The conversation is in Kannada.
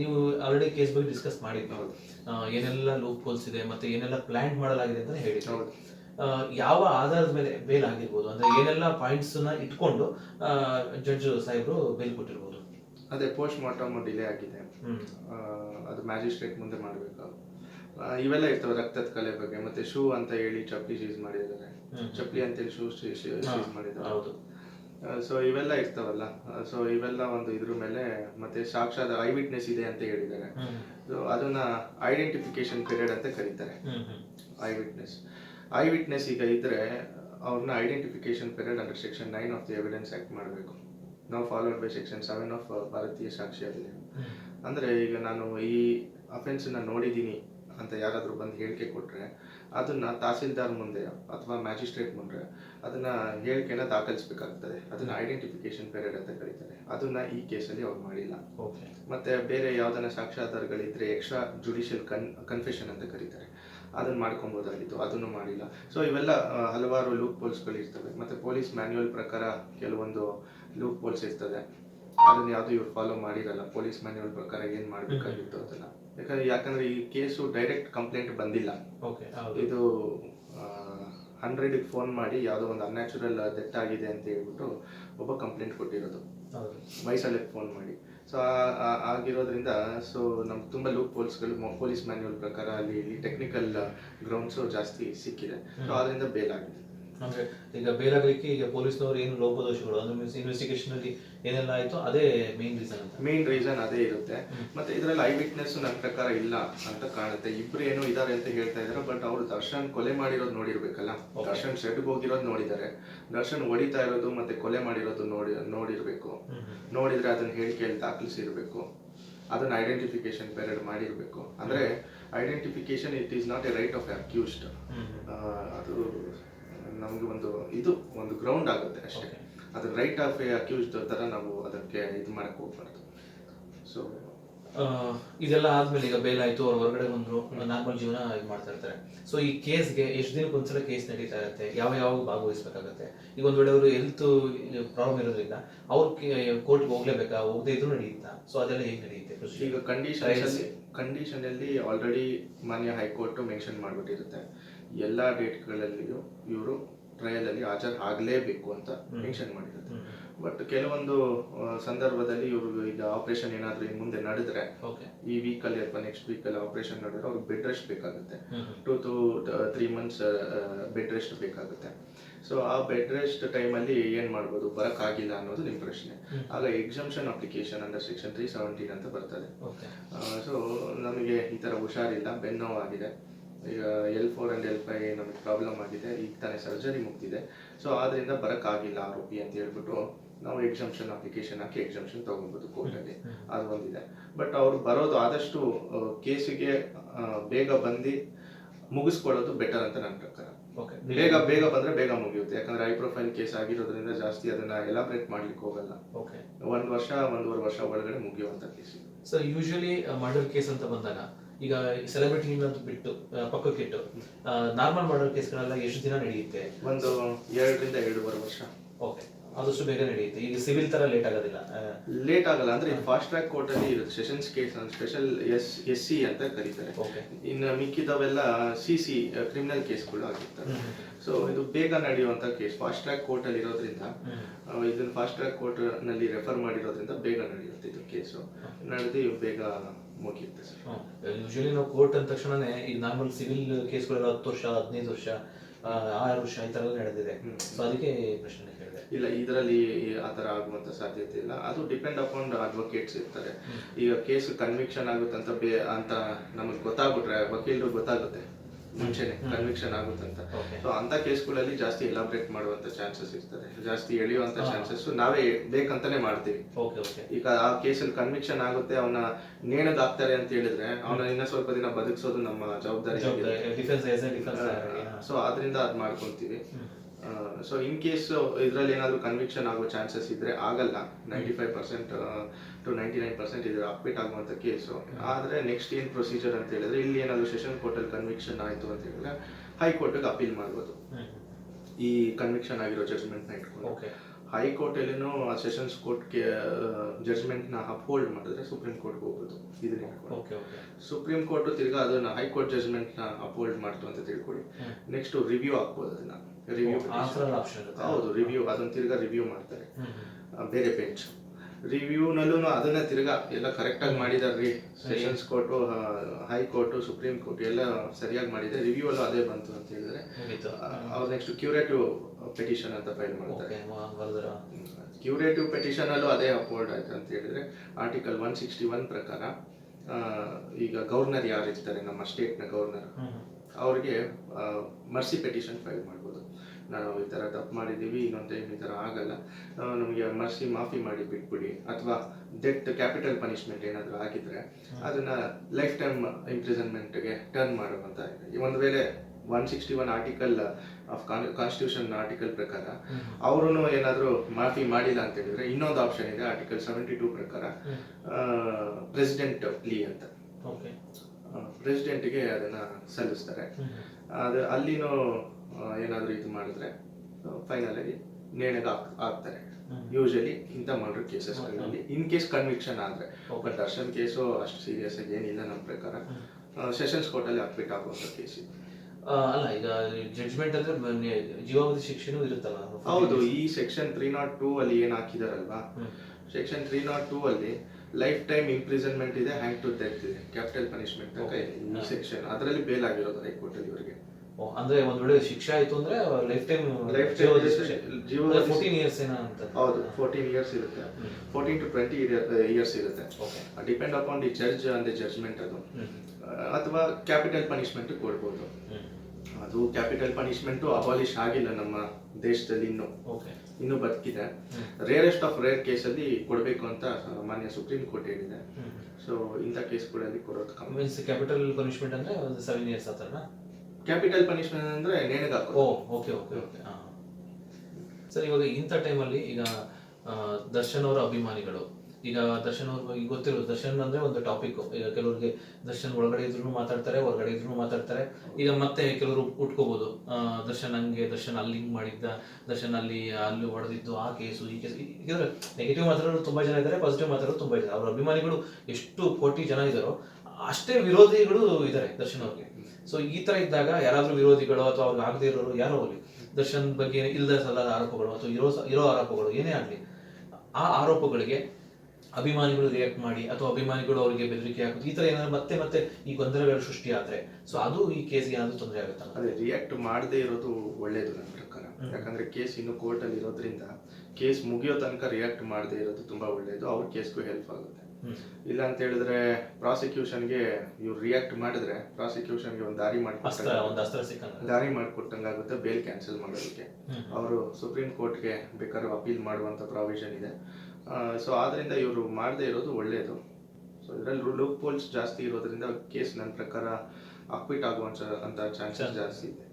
ನೀವು ಆಲ್ರೆಡಿ ಕೇಸ್ ಬಗ್ಗೆ ಡಿಸ್ಕಸ್ ಮಾಡಿದ್ವಿ. ಏನೆಲ್ಲ ಲೂಪ್ ಹೋಲ್ಸ್ ಇದೆ ಮತ್ತೆ ಏನೆಲ್ಲ ಪ್ಲಾನ್ ಮಾಡಲಾಗಿದೆ ಅಂತ ಹೇಳಿ ಹೌದು. ಯಾವ ಆಧಾರದ ಮೇಲೆ ಬೇಲ್ ಆಗಿರ್ಬೋದು? ಅಂದ್ರೆ ಏನೆಲ್ಲ ಪಾಯಿಂಟ್ಸ್ನ ಇಟ್ಕೊಂಡು ಜಡ್ಜ್ ಸಾಹೇಬ್ರು ಬೇಲ್ ಕೊಟ್ಟಿರ್ಬೋದು? ಅದೇ ಪೋಸ್ಟ್ ಮಾರ್ಟಮ್ ಡಿಲೇ ಆಗಿದೆ ಅದು ಮ್ಯಾಜಿಸ್ಟ್ರೇಟ್ ಮುಂದೆ ಮಾಡಬೇಕು. ಇವೆಲ್ಲ ಇರ್ತವೆ ರಕ್ತದ ಕಲೆ ಬಗ್ಗೆ. ಮತ್ತೆ ಶೂ ಅಂತ ಹೇಳಿ ಚಪ್ಪಲಿ ಸೀಸ್ ಮಾಡಿದ್ದಾರೆ. ಚಪ್ಪಲಿ ಅಂತೇಳಿ ಶೂ ಶೀಸ್ ಮಾಡಿದ್ದಾರೆ. ಹೌದು. ಸೊ ಇವೆಲ್ಲ ಇರ್ತಾವಲ್ಲ ಸೊ ಇವೆಲ್ಲ ಒಂದು ಇದ್ರ ಮೇಲೆ ಮತ್ತೆ ಸಾಕ್ಷಾತ್ ಐ ವಿಟ್ನೆಸ್ ಇದೆ ಅಂತ ಹೇಳಿದ್ದಾರೆ. ಸೊ ಅದನ್ನ ಐಡೆಂಟಿಫಿಕೇಶನ್ ಪೀರಿಯಡ್ ಅಂತ ಕರೀತಾರೆ. ಐ ವಿಟ್ನೆಸ್ ಐ ವಿಟ್ನೆಸ್ ಈಗ ಇದ್ರೆ ಅವ್ರನ್ನ identification period under section nine of the evidence act ಮಾಡಬೇಕು. ನಾವು followed by section seven of Bharatiya Sakshya Adhiniyam ಅಂದ್ರೆ ಈಗ ನಾನು ಈ ಅಫೆನ್ಸನ್ನ ನೋಡಿದ್ದೀನಿ. ಅಂತ ಯಾರಾದರೂ ಬಂದು ಹೇಳಿಕೆ ಕೊಟ್ರೆ ಅದನ್ನ ತಹಸೀಲ್ದಾರ್ ಮುಂದೆ ಅಥವಾ ಮ್ಯಾಜಿಸ್ಟ್ರೇಟ್ ಮುಂದೆ ಅದನ್ನ ಹೇಳಿಕೆನ ದಾಖಲಿಸಬೇಕಾಗ್ತದೆ. ಅದನ್ನ ಐಡೆಂಟಿಫಿಕೇಶನ್ ಪೀರಿಯಡ್ ಅಂತ ಕರೀತಾರೆ. ಅದನ್ನ ಈ ಕೇಸಲ್ಲಿ ಅವ್ರು ಮಾಡಿಲ್ಲ. ಓಕೆ. ಮತ್ತೆ ಬೇರೆ ಯಾವ್ದನ್ನ ಸಾಕ್ಷಾಧಾರಗಳಿದ್ರೆ ಎಕ್ಸ್ಟ್ರಾ ಜುಡಿಷಿಯಲ್ ಕನ್ ಕನ್ಫೆಷನ್ ಅಂತ ಕರೀತಾರೆ. ಅದನ್ನ ಮಾಡ್ಕೊಬೋದಾಗಿತ್ತು ಅದನ್ನು ಮಾಡಿಲ್ಲ. ಸೊ ಇವೆಲ್ಲ ಹಲವಾರು ಲೂಪ್ ಪೋಲ್ಸ್ಗಳು ಇರ್ತವೆ ಮತ್ತೆ ಪೊಲೀಸ್ ಮ್ಯಾನ್ಯುವಲ್ ಪ್ರಕಾರ ಕೆಲವೊಂದು ಲೂಪ್ ಪೋಲ್ಸ್ ಇರ್ತದೆ. ಅದನ್ನ ಯಾವುದು ಇವ್ರು ಫಾಲೋ ಮಾಡಿರಲ್ಲ ಪೊಲೀಸ್ ಮ್ಯಾನ್ಯುವಲ್ ಪ್ರಕಾರ ಏನ್ ಮಾಡ್ಬೇಕಾಗಿತ್ತು ಅದನ್ನ. ಯಾಕಂದ್ರೆ ಯಾಕಂದ್ರೆ ಈ ಕೇಸು ಡೈರೆಕ್ಟ್ ಕಂಪ್ಲೇಂಟ್ ಬಂದಿಲ್ಲ. ಓಕೆ ಹೌದು. ಇದು ಹಂಡ್ರೆಡಿಗೆ ಫೋನ್ ಮಾಡಿ ಯಾವುದೋ ಒಂದು ಅನ್ಯಾಚುರಲ್ ಡೆತ್ ಆಗಿದೆ ಅಂತ ಹೇಳ್ಬಿಟ್ಟು ಒಬ್ಬ ಕಂಪ್ಲೇಂಟ್ ಕೊಟ್ಟಿರೋದು. ವಯಸ್ಸಲ್ಲಕ್ಕೆ ಫೋನ್ ಮಾಡಿ. ಸೊ ಆಗಿರೋದ್ರಿಂದ ಸೊ ನಮ್ಗೆ ತುಂಬ ಲೂಪ್ ಪೋಲ್ಸ್ಗಳು ಪೊಲೀಸ್ ಮ್ಯಾನ್ಯುವಲ್ ಪ್ರಕಾರ ಅಲ್ಲಿ ಇಲ್ಲಿ ಟೆಕ್ನಿಕಲ್ ಗ್ರೌಂಡ್ಸು ಜಾಸ್ತಿ ಸಿಕ್ಕಿದೆ. ಸೊ ಅದರಿಂದ ಬೇಲ್ ಆಗಿದೆ. ಅಂದ್ರೆ ಈಗ ಬೇಲಾಗಲಿಕ್ಕೆ ಈಗ ಪೊಲೀಸ್ನವರು ಏನು ಲೋಪದೋಷಗಳು ಅಂದ್ರೆ ಮೀನ್ಸ್ ಇನ್ವೆಸ್ಟಿಗೇಷನ್ ಅಲ್ಲಿ ಏನೆಲ್ಲ ಆಯ್ತು ಅದೇ ಮೇನ್ ರೀಸನ್ ಅಂತ. ಮೇನ್ ರೀಸನ್ ಅದೇ ಇರುತ್ತೆ. ಮತ್ತೆ ಇದರಲ್ಲಿ ಐ ವಿಟ್ನೆಸ್ ನನ್ನ ಪ್ರಕಾರ ಇಲ್ಲ ಅಂತ ಕಾಣುತ್ತೆ. ಇಬ್ರು ಏನೋ ಇದಾರೆ ಅಂತ ಹೇಳ್ತಾ ಇದಾರೆ ಬಟ್ ಅವ್ರು ದರ್ಶನ್ ಕೊಲೆ ಮಾಡಿರೋದು ನೋಡಿರ್ಬೇಕಲ್ಲ. ದರ್ಶನ್ ಶೆಡ್ ಹೋಗಿರೋದು ನೋಡಿದ್ದಾರೆ. ದರ್ಶನ್ ಹೊಡಿತಾ ಇರೋದು ಮತ್ತೆ ಕೊಲೆ ಮಾಡಿರೋದು ನೋಡಿ ನೋಡಿರ್ಬೇಕು. ನೋಡಿದ್ರೆ ಅದನ್ನ ಹೇಳಿಕೆಯಲ್ಲಿ ದಾಖಲಿಸಿರ್ಬೇಕು. ಅದನ್ನ ಐಡೆಂಟಿಫಿಕೇಶನ್ ಪೆರಿಯಡ್ ಮಾಡಿರ್ಬೇಕು. ಅಂದ್ರೆ identification it is not a right of accused. ಅದು ನಮ್ಗೆ ಒಂದು ಇದು ಒಂದು ಗ್ರೌಂಡ್ ಆಗುತ್ತೆ ಅಷ್ಟೇ. ಅದು ರೈಟ್ ಆಫ್ ಎ ಅಕ್ಯೂಸ್ಡ್ ಥರ ನಾವು ಅದಕ್ಕೆ ಇದು ಮಾಡಕ್ ಹೋಗ್ಬಾರ್ದು. ಸೊ ಇದೆಲ್ಲ ಆದ್ಮೇಲೆ ಈಗ ಬೇಲ್ ಆಯ್ತು ಅವ್ರು ಹೊರಗಡೆ ಬಂದ್ರು ನಾರ್ಮಲ್ ಜೀವನ ಇದು ಮಾಡ್ತಾ ಇರ್ತಾರೆ. ಸೊ ಈ ಕೇಸ್ಗೆ ಎಷ್ಟು ದಿನಕ್ಕೆ ಒಂದ್ಸಲ ಕೇಸ್ ನಡೀತಾ ಇರುತ್ತೆ ಯಾವ ಯಾವ ಭಾಗವಹಿಸ್ಬೇಕಾಗತ್ತೆ? ಈಗ ಒಂದ್ ವೇಳೆ ಅವರು ಹೆಲ್ತ್ ಪ್ರಾಬ್ಲಮ್ ಇರೋದ್ರಿಂದ ಅವ್ರು ಕೋರ್ಟ್ಗೆ ಹೋಗ್ಲೇಬೇಕಾ? ಹೋಗದೆ ಇದ್ರು ನಡೆಯುತ್ತಾ ಸೊ ಅದೆಲ್ಲ ಹೇಗೆ ನಡೆಯುತ್ತೆ ಈಗ ಕಂಡೀಷನ್ ಕಂಡೀಷನ್ ಅಲ್ಲಿ ಆಲ್ರೆಡಿ ಮಾನ್ಯ ಹೈಕೋರ್ಟ್ ಮೆನ್ಷನ್ ಮಾಡ್ಬಿಟ್ಟಿರುತ್ತೆ. ಎಲ್ಲಾ ಡೇಟ್ಗಳಲ್ಲಿಯೂ ಇವರು ಟ್ರಯಲ್ ಅಲ್ಲಿ ಹಾಜರ್ ಆಗಲೇಬೇಕು ಅಂತ. ಮೆನ್ಷನ್ ಮಾಡಿದ್ದಾರೆ. ಬಟ್ ಕೆಲವೊಂದು ಸಂದರ್ಭದಲ್ಲಿ ಇವರು ಈಗ ಆಪರೇಷನ್ ಏನಾದ್ರೂ ಇನ್ ಮುಂದೆ ನಡೆದ್ರೆ ಓಕೆ ಈ ವೀಕ್ ಅಲ್ಲಿ ಅಥವಾ ನೆಕ್ಸ್ಟ್ ವೀಕ್ ಅಲ್ಲಿ ಆಪರೇಷನ್ ನಡೆದ್ರೆ ಅವ್ರಿಗೆ ಬೆಡ್ ರೆಸ್ಟ್ ಬೇಕಾಗುತ್ತೆ. Two to three months bed rest ಬೇಕಾಗುತ್ತೆ. ಸೊ ಆ ಬೆಡ್ ರೆಸ್ಟ್ ಟೈಮಲ್ಲಿ ಏನ್ ಮಾಡ್ಬೋದು? ಬರಕ್ಕಾಗಿಲ್ಲ ಅನ್ನೋದು ನಿಮ್ಮ ಪ್ರಶ್ನೆ. ಆಗ exemption application under section three seventeen ಅಂತ ಬರ್ತದೆ. ಸೊ ನಮಗೆ ಈ ತರ ಹುಷಾರಿಲ್ಲ ಬೆನ್ನೋವಾಗಿದೆ. ಆಗಿದೆ ಈಗ L four and L five ನಮಗೆ ಪ್ರಾಬ್ಲಮ್ ಆಗಿದೆ ಈಗ ತಾನೇ ಸರ್ಜರಿ ಮುಗ್ದಿದೆ. ಸೊ ಆದ್ರಿಂದ ಬರೋಕ್ಕಾಗಿಲ್ಲ ಆರೋಪಿ ಅಂತ ಹೇಳ್ಬಿಟ್ಟು ನಾವು ಎಕ್ಸಾಮ್ಷನ್ ಅಪ್ಲಿಕೇಶನ್ ಹಾಕಿ ಎಕ್ಸಾಮ್ಷನ್ ತಗೊಬೋದು ಕೋರ್ಟಲ್ಲಿ ಅದು ಒಂದಿದೆ ಬಟ್ ಅವರು ಬರೋದು ಆದಷ್ಟು ಕೇಸಿಗೆ ಬೇಗ ಬಂದು ಮುಗಿಸ್ಕೊಳ್ಳೋದು ಬೆಟರ್ ಅಂತ ನನ್ನ ಪ್ರಕಾರ. ಓಕೆ ಬೇಗ ಬೇಗ ಬಂದ್ರೆ ಬೇಗ ಮುಗಿಯುತ್ತೆ. ಯಾಕಂದ್ರೆ ಹೈ ಪ್ರೊಫೈಲ್ ಕೇಸ್ ಆಗಿರೋದ್ರಿಂದ ಜಾಸ್ತಿ ಅದನ್ನ ಎಲಾಬ್ರೇಟ್ ಮಾಡ್ಲಿಕ್ಕೆ ಹೋಗಲ್ಲ. ಓಕೆ ಒಂದ್ ವರ್ಷ ಒಂದೂವರೆ ವರ್ಷ ಒಳಗಡೆ ಮುಗಿಯುವಂತ case sir usually murder case ಅಂತ ಬಂದಾಗ ಈಗ ಸೆಲೆಬ್ರಿಟಿ ಅಂತ ಬಿಟ್ಟು ಪಕ್ಕಕ್ಕೆ ಇಟ್ಟು ನಾರ್ಮಲ್ ಮರ್ಡರ್ ಕೇಸ್ಗಳೆಲ್ಲ ಎಷ್ಟು ದಿನ ನಡೆಯುತ್ತೆ? ಒಂದು ಎರಡರಿಂದ ಎರಡೂವರೆ ವರ್ಷ. ಓಕೆ ಆದಷ್ಟು ಬೇಗ ನಡೆಯುತ್ತೆ. ಈಗ ಸಿವಿಲ್ ತರ ಲೇಟ್ ಆಗೋದಿಲ್ಲ. ಲೇಟ್ ಆಗಲ್ಲ ಅಂದ್ರೆ ಇದು ಫಾಸ್ಟ್ ಟ್ರ್ಯಾಕ್ ಕೋರ್ಟ್ ಅಲ್ಲಿ sessions case special S S C ಅಂತ ಕರೀತಾರೆ. ಓಕೆ ಇನ್ನು ಮಿಕ್ಕಿದವೆಲ್ಲ ಸಿ ಸಿ ಕ್ರಿಮಿನಲ್ ಕೇಸ್ಗಳು ಆಗಿರ್ತವೆ. ಸೊ ಇದು ಬೇಗ ನಡೆಯುವಂತ ಕೇಸ್ ಫಾಸ್ಟ್ ಟ್ರ್ಯಾಕ್ ಕೋರ್ಟ್ ಅಲ್ಲಿ ಇರೋದ್ರಿಂದ. ಇದನ್ನ ಫಾಸ್ಟ್ ಟ್ರ್ಯಾಕ್ ಕೋರ್ಟ್ನಲ್ಲಿ ರೆಫರ್ ಮಾಡಿರೋದ್ರಿಂದ ಬೇಗ ನಡೆಯುತ್ತೆ ಇದು ಕೇಸು ನಡೆದು ಬೇಗ ಮುಗಿಯುತ್ತೆ ಸರ್. ಯೂಶಲಿ ನಾವು ಕೋರ್ಟ್ ಅಂದ ತಕ್ಷಣನೇ ಈಗ ನಾರ್ಮಲ್ ಸಿವಿಲ್ ಕೇಸ್ಗಳೆಲ್ಲ ಹತ್ತು ವರ್ಷ ಹದಿನೈದು ವರ್ಷ ಆರು ವರ್ಷ ಈ ತರ ನಡೆದಿದೆ. ಸೊ ಅದಕ್ಕೆ ಪ್ರಶ್ನೆ ಇಲ್ಲ ಇದರಲ್ಲಿ ಆ ಥರ ಆಗುವಂತ ಸಾಧ್ಯತೆ ಇಲ್ಲ. ಅದು ಡಿಪೆಂಡ್ ಅಪಾನ್ ಅಡ್ವೊಕೇಟ್ಸ್ ಇರ್ತಾರೆ. ಈಗ ಕೇಸ್ ಕನ್ವಿಕ್ಷನ್ ಆಗುತ್ತಂತ ಬೇ ಅಂತ ನಮಗೆ ಗೊತ್ತಾಗ್ಬಿಟ್ರೆ ವಕೀಲರು ಗೊತ್ತಾಗುತ್ತೆ ಮುಂಚೆನೆ ಕನ್ವಿಕ್ಷನ್ ಆಗುತ್ತಂತ ಸೊ ಅಂತ. ಕೇಸ್ಗಳಲ್ಲಿ ಜಾಸ್ತಿ ಎಲಾಬ್ರೇಟ್ ಮಾಡುವಂತ ಚಾನ್ಸಸ್ ಇರ್ತದೆ. ಜಾಸ್ತಿ ಎಳೆಯುವಂತ ಚಾನ್ಸಸ್ ನಾವೇ ಬೇಕಂತಾನೆ ಮಾಡ್ತೀವಿ. ಓಕೆ ಓಕೆ ಈಗ ಆ ಕೇಸಲ್ಲಿ ಕನ್ವಿಕ್ಷನ್ ಆಗುತ್ತೆ ಅವನ ನೇಣದಾಗ್ತಾರೆ ಅಂತ ಹೇಳಿದ್ರೆ ಅವನ ಇನ್ನ ಸ್ವಲ್ಪ ದಿನ ಬದುಕಿಸೋದು ನಮ್ಮ ಜವಾಬ್ದಾರಿ ಸೊ ಅದರಿಂದ ಅದ್ ಮಾಡ್ಕೊಂತೀವಿ. ಸೊ ಇನ್ ಕೇಸ್ ಇದರಲ್ಲಿ ಏನಾದರೂ ಕನ್ವಿಕ್ಷನ್ ಆಗೋ ಚಾನ್ಸಸ್ ಇದ್ರೆ ಆಗಲ್ಲ. Ninety five percent to ninety nine percent ಇದ್ರೆ ಅಪ್ಡೇಟ್ ಆಗುವಂತ ಕೇಸು ಆದ್ರೆ ನೆಕ್ಸ್ಟ್ ಏನು ಪ್ರೊಸೀಜರ್ ಅಂತ ಹೇಳಿದ್ರೆ ಇಲ್ಲಿ ಏನಾದರೂ ಸೆಷನ್ ಕೋರ್ಟಲ್ಲಿ ಕನ್ವಿಕ್ಷನ್ ಆಯಿತು ಅಂತ ಹೇಳಿದ್ರೆ ಹೈಕೋರ್ಟ್ಗೆ ಅಪೀಲ್ ಮಾಡ್ಬೋದು. ಈ ಕನ್ವಿಕ್ಷನ್ ಆಗಿರೋ ಜಡ್ಜ್ಮೆಂಟ್ನ ಇಟ್ಕೊಂಡು. ಹೈಕೋರ್ಟಲ್ಲಿನೂ ಸೆಷನ್ಸ್ ಕೋರ್ಟ್ಗೆ ಜಡ್ಜ್ಮೆಂಟ್ನ ಅಪ್ಹೋಲ್ಡ್ ಮಾಡಿದ್ರೆ ಸುಪ್ರೀಂ ಕೋರ್ಟ್ಗೆ ಹೋಗ್ಬೋದು. ಇದನ್ನ ಸುಪ್ರೀಂ ಕೋರ್ಟ್ ತಿರ್ಗಾ ಅದನ್ನ ಹೈಕೋರ್ಟ್ ಜಡ್ಜ್ಮೆಂಟ್ನ ಅಪ್ಹೋಲ್ಡ್ ಮಾಡ್ತು ಅಂತ ತಿಳ್ಕೊಳ್ಳಿ. ನೆಕ್ಸ್ಟ್ ರಿವ್ಯೂ ಹಾಕ್ಬೋದು ಅದನ್ನ. ರಿವ್ಯೂ ಆಪ್ಷನ್ ಹೌದು ರಿವ್ಯೂ ಅದನ್ನ ತಿರ್ಗಾ ರಿವ್ಯೂ ಮಾಡ್ತಾರೆ. ಬೇರೆ ಬೆಂಚ್ ರಿವ್ಯೂನಲ್ಲೂ ಅದನ್ನ ತಿರ್ಗಾ ಎಲ್ಲ ಕರೆಕ್ಟಾಗಿ ಮಾಡಿದಾರ್ರಿ sessions court high court supreme court ಎಲ್ಲ ಸರಿಯಾಗಿ ಮಾಡಿದೆ ರಿವ್ಯೂ ಅಲ್ಲೂ ಅದೇ ಬಂತು ಅಂತ ಹೇಳಿದ್ರೆ ಅವ್ರು ನೆಕ್ಸ್ಟ್ ಕ್ಯೂರೇಟಿವ್ ಪೆಟಿಷನ್ ಅಂತ ಫೈಲ್ ಮಾಡ್ತಾರೆ. ಕ್ಯೂರೇಟಿವ್ ಪೆಟಿಷನ್ ಅಲ್ಲೂ ಅದೇ ಅಪ್ಹೋಲ್ಡ್ ಆಯ್ತು ಅಂತ ಹೇಳಿದ್ರೆ ಆರ್ಟಿಕಲ್ ಒನ್ ಸಿಕ್ಸ್ಟಿ ಒನ್ ಪ್ರಕಾರ ಈಗ ಗವರ್ನರ್ ಯಾರು ಇರ್ತಾರೆ ನಮ್ಮ ಸ್ಟೇಟ್ನ ಗವರ್ನರ್ ಅವ್ರಿಗೆ ಮರ್ಸಿ ಪೆಟಿಷನ್ ಫೈಲ್ ಮಾಡ್ಬೋದು. ನಾವು ಈ ಥರ ತಪ್ಪು ಮಾಡಿದ್ದೀವಿ ಇನ್ನೊಂದು ಟೈಮ್ ಈ ಥರ ಆಗಲ್ಲ. ನಮಗೆ ಮರ್ಸಿ ಮಾಫಿ ಮಾಡಿ ಬಿಟ್ಬಿಡಿ. ಅಥವಾ ಡೆತ್ ಕ್ಯಾಪಿಟಲ್ ಪನಿಷ್ಮೆಂಟ್ ಏನಾದರೂ ಆಗಿದ್ರೆ ಅದನ್ನ ಲೈಫ್ ಟೈಮ್ ಇಂಪ್ರಿಸನ್ಮೆಂಟ್ಗೆ ಟರ್ನ್ ಮಾಡುವಂತ ಇದೆ. ಒಂದು ವೇಳೆ one sixty one article of constitution article ಪ್ರಕಾರ ಅವರು ಏನಾದರೂ ಮಾಫಿ ಮಾಡಿಲ್ಲ ಅಂತ ಹೇಳಿದ್ರೆ ಇನ್ನೊಂದು ಆಪ್ಷನ್ ಇದೆ ಆರ್ಟಿಕಲ್ ಸೆವೆಂಟಿ ಟೂ ಪ್ರಕಾರ ಪ್ರೆಸಿಡೆಂಟ್ ಪ್ಲೀ ಅಂತ. ಓಕೆ. ಪ್ರೆಸಿಡೆಂಟ್ಗೆ ಅದನ್ನ ಸಲ್ಲಿಸ್ತಾರೆ. ಅದು ಅಲ್ಲಿನೂ ಏನಾದರೂ ಇದು ಮಾಡಿದ್ರೆ ಫೈನಲ್ ಆಗಿ ನೇಣಿಗೆ ಹಾಕ್ ಹಾಕ್ತಾರೆ. ಯೂಶಲಿ ಇಂಥ ಮರ್ಡರ್ ಕೇಸಸ್ಗಳಲ್ಲಿ ಇನ್ ಕೇಸ್ ಕನ್ವಿಕ್ಷನ್ ಆದರೆ. ಬಟ್ ದರ್ಶನ್ ಕೇಸು ಅಷ್ಟು ಸೀರಿಯಸ್ ಆಗಿ ಏನಿಲ್ಲ ನಮ್ಮ ಪ್ರಕಾರ. ಸೆಷನ್ಸ್ ಕೋರ್ಟಲ್ಲಿ ಅಪ್ಲಿಟ್ ಆಗುವಂಥ ಕೇಸ್ ಇದು. ಅಲ್ಲ ಈಗ ಜಡ್ಜ್ಮೆಂಟ್ ಅಂದ್ರೆ ಜೀವಾವಧಿ ಶಿಕ್ಷೆನೂ ಇರುತ್ತಲ್ಲ ಹೌದು ಈ ಸೆಕ್ಷನ್ ತ್ರೀ ನಾಟ್ ಟೂ ಅಲ್ಲಿ ಏನು ಹಾಕಿದಾರಲ್ವಾ? ಸೆಕ್ಷನ್ ತ್ರೀ ನಾಟ್ ಟೂ ಅಲ್ಲಿ ಲೈಫ್ ಟೈಮ್ ಇಂಪ್ರಿಸನ್ಮೆಂಟ್ ಇದೆ ಹ್ಯಾಂಗ್ ಟು ಡೆತ್ ಇದೆ. ಕ್ಯಾಪಿಟಲ್ ಪನಿಷ್ಮೆಂಟ್ ಅಂತ ಇದೆ ಈ ಸೆಕ್ಷನ್ ಅದರಲ್ಲಿ ಬೇಲ್ ಆಗಿರೋದು ಹೈಕೋರ್ಟಲ್ಲಿ ಇವರಿಗೆ. ಅಂದ್ರೆ ಒಂದ್ ವೇಳೆ ಶಿಕ್ಷೆ ಆಯ್ತು ಅಂದ್ರೆ ಲೈಫ್ ಟೈಮ್ ಲೈಫ್ ಟೈಮ್. ಶಿಕ್ಷೆ. ಫೋರ್ಟೀನ್ ಇಯರ್ಸ್ ಏನೋ ಅಂತ. ಹೌದು ಫೋರ್ಟೀನ್ ಇಯರ್ಸ್ ಇರುತ್ತೆ. ಫೋರ್ಟೀನ್ ಟು ಟ್ವೆಂಟಿ ಇಯರ್ಸ್ ಇರುತ್ತೆ. Okay depend upon the judge and the judgment ಅದು. ಅಥವಾ ಕ್ಯಾಪಿಟಲ್ ಪನಿಷ್ಮೆಂಟ್ ಕೊಡ್ಬೋದು. ಅದು ಕ್ಯಾಪಿಟಲ್ ಪನಿಷ್ಮೆಂಟ್ ಅಬಾಲಿಷ್ ಆಗಿಲ್ಲ ನಮ್ಮ ದೇಶದಲ್ಲಿ ಇನ್ನು. ಓಕೆ ಇನ್ನು ಬದುಕಿದೆ. ರೇರೆಸ್ಟ್ ಆಫ್ ರೇರ್ ಕೇಸಲ್ಲಿ ಕೊಡಬೇಕು ಅಂತ ಮಾನ್ಯ ಸುಪ್ರೀಂ ಕೋರ್ಟ್ ಹೇಳಿದೆ. ಸೊ ಇಂಥ ಕೇಸ್ಗಳಲ್ಲಿ ಕೊಡೋದು ಕ್ಯಾಪಿಟಲ್ ಪನಿಷ್ಮೆಂಟ್ ಅಂದ್ರೆ ಸೆವೆನ್ ಇಯರ್ಸ್ ಆತರನ ಕ್ಯಾಪಿಟಲ್ ಪನಿಷ್ಮೆಂಟ್ ಅಂದ್ರೆ ನೇಣಿಗೆ oh, okay okay okay. Sir, ಇವಾಗ ಇಂಥ ಟೈಮಲ್ಲಿ ಈಗ ದರ್ಶನ್ ಅವರ ಅಭಿಮಾನಿಗಳು. ಈಗ ದರ್ಶನ್ ಅವ್ರ ಈಗ ಗೊತ್ತಿರೋದು, ದರ್ಶನ್ ಅಂದ್ರೆ ಒಂದು ಟಾಪಿಕ್ ಈಗ ಕೆಲವರಿಗೆ ದರ್ಶನ್ ಒಳಗಡೆ ಇದ್ರು ಮಾತಾಡ್ತಾರೆ, ಹೊರಗಡೆ ಇದ್ರು ಮಾತಾಡ್ತಾರೆ. ಈಗ ಮತ್ತೆ ಕೆಲವರು ಉಟ್ಕೋಬಹುದು ದರ್ಶನ್ ಹಂಗೆ, ದರ್ಶನ್ ಅಲ್ಲಿ ಹಿಂಗ್ ಮಾಡಿದ್ದ, ದರ್ಶನ್ ಅಲ್ಲಿ ಅಲ್ಲಿ ಹೊಡೆದಿದ್ದು, ಆ ಕೇಸು ಈ ಕೇಸು ಯಾಕಂದ್ರೆ ನೆಗೆಟಿವ್ ಮಾತಾಡೋರು ತುಂಬಾ ಜನ ಇದ್ದಾರೆ ಪಾಸಿಟಿವ್ ಮಾತಾಡೋರು ತುಂಬಾ ಇದ್ದಾರೆ. ಅವ್ರ ಅಭಿಮಾನಿಗಳು ಎಷ್ಟು ಕೋಟಿ ಜನ ಇದ್ದಾರೋ, ಅಷ್ಟೇ ವಿರೋಧಿಗಳು ಇದ್ದಾರೆ ದರ್ಶನ್ ಅವ್ರಿಗೆ. ಸೊ ಈ ತರ ಇದ್ದಾಗ ಯಾರಾದ್ರೂ ವಿರೋಧಿಗಳು ಅಥವಾ ಅವ್ರಿಗೆ ಆಗದೇ ಇರೋರು ಯಾರೋ ಹೋಗ್ಲಿ. ದರ್ಶನ್ ಬಗ್ಗೆ ಇಲ್ಲದ ಸಲ್ಲದ ಆರೋಪಗಳು ಅಥವಾ ಇರೋ ಇರೋ ಆರೋಪಗಳು ಏನೇ ಆಗಲಿ, ಆ ಆರೋಪಗಳಿಗೆ ಅಭಿಮಾನಿಗಳು ರಿಯಾಕ್ಟ್ ಮಾಡಿ ಅಥವಾ ಅಭಿಮಾನಿಗಳು ಅವರಿಗೆ ಬೆದರಿಕೆ ಹಾಕುದು, ಈ ತರ ಏನಾದ್ರು ಮತ್ತೆ ಮತ್ತೆ ಈ ಗೊಂದಲಗಳು ಸೃಷ್ಟಿ ಆದ್ರೆ ಸೊ ಅದು ಈ ಕೇಸ್ಗೆ ಏನಾದ್ರೂ ತೊಂದರೆ ಆಗುತ್ತೆ? ಅದೇ ರಿಯಾಕ್ಟ್ ಮಾಡದೇ ಇರೋದು ಒಳ್ಳೇದು ನನ್ನ ಪ್ರಕಾರ. ಯಾಕಂದ್ರೆ ಕೇಸ್ ಇನ್ನು ಕೋರ್ಟ್ ಅಲ್ಲಿ ಇರೋದ್ರಿಂದ ಕೇಸ್ ಮುಗಿಯೋ ತನಕ ರಿಯಾಕ್ಟ್ ಮಾಡದೇ ಇರೋದು ತುಂಬಾ ಒಳ್ಳೇದು, ಅವ್ರ ಕೇಸ್ಗೂ ಹೆಲ್ಪ್ ಆಗುತ್ತೆ. ಇಲ್ಲ ಅಂತ ಹೇಳಿದ್ರೆ ಪ್ರಾಸಿಕ್ಯೂಷನ್ಗೆ ಇವ್ರು ರಿಯಾಕ್ಟ್ ಮಾಡಿದ್ರೆ ಪ್ರಾಸಿಕ್ಯೂಷನ್ಗೆ ಒಂದು ದಾರಿ ಮಾಡಿಕೊಟ್ಟಂಗೆ ದಾರಿ ಮಾಡಿಕೊಟ್ಟಂಗಾಗುತ್ತೆ ಬೇಲ್ ಕ್ಯಾನ್ಸಲ್ ಮಾಡೋದಕ್ಕೆ. ಅವರು ಸುಪ್ರೀಂ ಕೋರ್ಟ್ಗೆ ಬೇಕಾದ್ರೆ ಅಪೀಲ್ ಮಾಡುವಂಥ ಪ್ರಾವಿಷನ್ ಇದೆ. ಸೊ ಆದ್ರಿಂದ ಇವರು ಮಾಡದೇ ಇರೋದು ಒಳ್ಳೆಯದು ಸೊ ಇದರಲ್ಲಿ ಲೂಪ್ ಪೋಲ್ಸ್ ಜಾಸ್ತಿ ಇರೋದ್ರಿಂದ ಕೇಸ್ ನನ್ನ ಪ್ರಕಾರ ಅಕ್ವಿಟ್ ಆಗುವಂಥ ಅಂತ ಚಾನ್ಸಸ್ ಜಾಸ್ತಿ ಇದೆ.